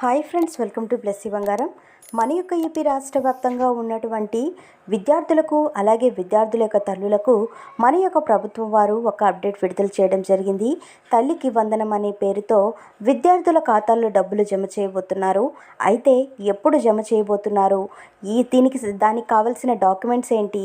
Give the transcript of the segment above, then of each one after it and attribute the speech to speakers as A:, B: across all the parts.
A: Hi friends welcome to Blessy Bangaram. మన యొక్క AP రాష్ట్ర వ్యాప్తంగా ఉన్నటువంటి విద్యార్థులకు అలాగే విద్యార్థుల యొక్క తల్లులకు మన యొక్క ప్రభుత్వం వారు ఒక అప్డేట్ విడుదల చేయడం జరిగింది. తల్లికి వందనం అనే పేరుతో విద్యార్థుల ఖాతాల్లో డబ్బులు జమ చేయబోతున్నారు. అయితే ఎప్పుడు జమ చేయబోతున్నారు? ఈ దీనికి దానికి కావాల్సిన డాక్యుమెంట్స్ ఏంటి?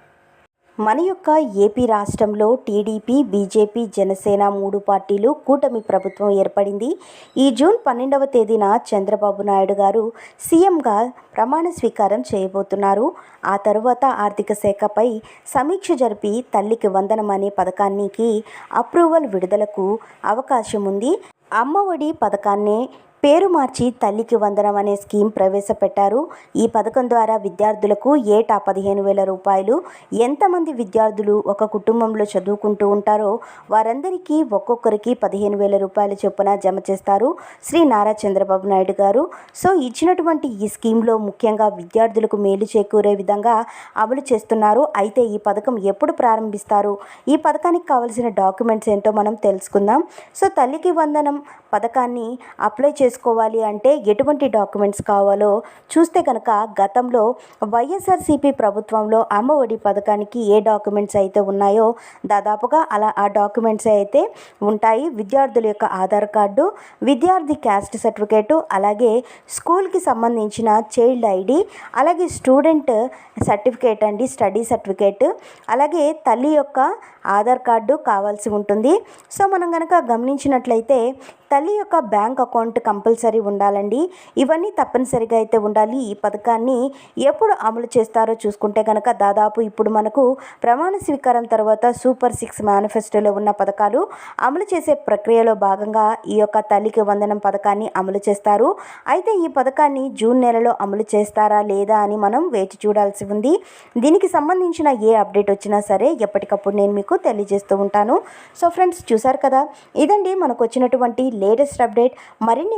A: మన యొక్క ఏపీ రాష్ట్రంలో టీడీపీ బీజేపీ జనసేన మూడు పార్టీలు కూటమి ప్రభుత్వం ఏర్పడింది. ఈ జూన్ పన్నెండవ తేదీన చంద్రబాబు నాయుడు గారు సీఎంగా ప్రమాణ స్వీకారం చేయబోతున్నారు. ఆ తరువాత ఆర్థిక శాఖపై సమీక్ష జరిపి తల్లికి వందనం అనే పథకానికి అప్రూవల్ విడుదలకు అవకాశం ఉంది అమ్మఒడి పథకాన్ని పేరు మార్చి తల్లికి వందనం అనే స్కీమ్ ప్రవేశపెట్టారు. ఈ పథకం ద్వారా విద్యార్థులకు ఏటా పదిహేను వేల రూపాయలు ఎంతమంది విద్యార్థులు ఒక కుటుంబంలో చదువుకుంటూ ఉంటారో వారందరికీ ఒక్కొక్కరికి పదిహేను వేల రూపాయల చొప్పున జమ చేస్తారు శ్రీ నారా చంద్రబాబు నాయుడు గారు. సో ఇచ్చినటువంటి ఈ స్కీమ్లో ముఖ్యంగా విద్యార్థులకు మేలు చేకూరే విధంగా అమలు చేస్తున్నారు. అయితే ఈ పథకం ఎప్పుడు ప్రారంభిస్తారు? ఈ పథకానికి కావలసిన డాక్యుమెంట్స్ ఏంటో మనం తెలుసుకుందాం. సో తల్లికి వందనం పథకాన్ని అప్లై చేసుకోవాలి అంటే ఎటువంటి డాక్యుమెంట్స్ కావాలో చూస్తే కనుక గతంలో వైఎస్ఆర్సీపీ ప్రభుత్వంలో అమ్మఒడి పథకానికి ఏ డాక్యుమెంట్స్ అయితే ఉన్నాయో దాదాపుగా అలా ఆ డాక్యుమెంట్స్ అయితే ఉంటాయి. విద్యార్థుల యొక్క ఆధార్ కార్డు విద్యార్థి క్యాస్ట్ సర్టిఫికేటు అలాగే స్కూల్కి సంబంధించిన చైల్డ్ ఐడి అలాగే స్టూడెంట్ సర్టిఫికేట్ అండి స్టడీ సర్టిఫికేట్ అలాగే తల్లి యొక్క ఆధార్ కార్డు కావాల్సి ఉంటుంది. సో మనం కనుక గమనించినట్లయితే తల్లి యొక్క బ్యాంక్ అకౌంట్ కంపల్సరీ ఉండాలండి. ఇవన్నీ తప్పనిసరిగా అయితే ఉండాలి. ఈ పథకాన్ని ఎప్పుడు అమలు చేస్తారో చూసుకుంటే కనుక దాదాపు ఇప్పుడు మనకు ప్రమాణ స్వీకారం తర్వాత సూపర్ సిక్స్ మేనిఫెస్టోలో ఉన్న పథకాలు అమలు చేసే ప్రక్రియలో భాగంగా ఈ యొక్క తల్లికి వందనం పథకాన్ని అమలు చేస్తారు. అయితే ఈ పథకాన్ని జూన్ నెలలో అమలు చేస్తారా లేదా అని మనం వేచి చూడాల్సి ఉంది. దీనికి సంబంధించిన ఏ అప్డేట్ వచ్చినా సరే ఎప్పటికప్పుడు నేను మీకు తెలియజేస్తూ ఉంటాను. సో ఫ్రెండ్స్ చూసారు కదా? ఇదండి మనకు వచ్చినటువంటి లేటెస్ట్ అప్డేట్. మరిన్ని